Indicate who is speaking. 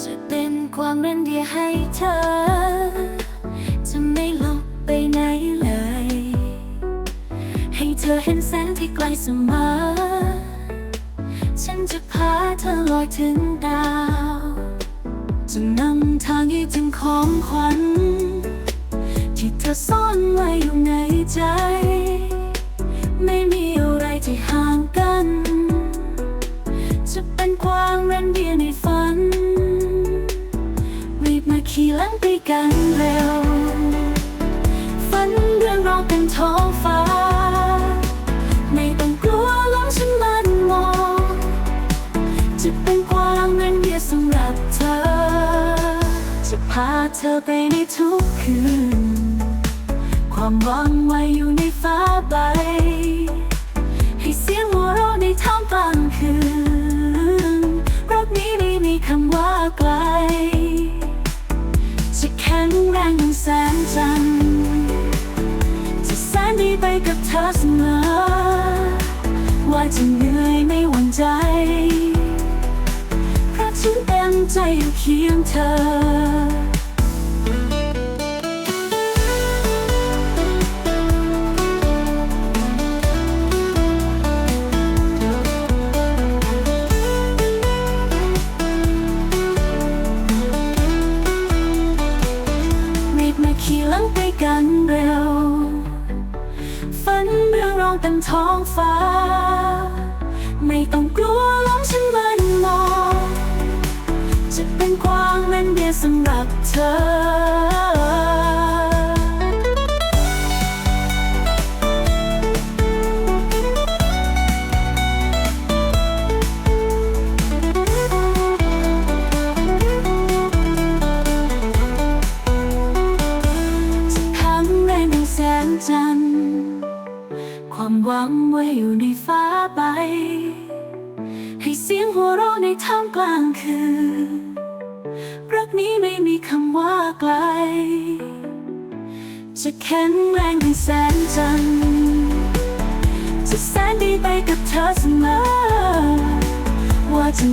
Speaker 1: กวางเรนเดียให้เธอ จะไม่หลบไปไหนเลย ให้เธอเห็นแสงที่ไกลเสมอ ฉันจะพาเธอลอยถึงดาว จะนำทางให้ถึงของขวัญ ที่เธอซ่อนไว้อยู่ในใจ ไม่มีอะไรที่ห่างกัน จะเป็นกวางเรนเดีย ขี่หลังไปกันเร็ว ฝันเรื่องเราเป็นท้องฟ้า ไม่ต้องกลัวลมฉันมันมอง จะเป็นกวางเรนเดียสำหรับเธอ จะพาเธอไปในทุกคืน ความหวังไว้อยู่ในฟ้าใบ ให้เสียงหัวเราะในท่ามกลาง กับเธอเสมอ ว่าจะเหนื่อยไม่หวั่นใจ เพราะฉันเต็มใจอยู่เคียงเธอรีบมาขี่หลังไปกันเร็ว เรื่องรองเต็มท้องฟ้า ไม่ต้องกลัวลมฉันมันมองจะเป็นกวางเล่นเดียสำหรับเธอจะทำแรงดังแสงจันทร์ หวังไว้อยู่ในฟ้าใบ ให้เสียงหัวเราะในท่ามกลางคืน รักนี้ไม่มีคำว่าไกล จะแข็งแรงเป็นแสงจันทร์จะแสนดีไปกับเธอเสมอ ว่าจะ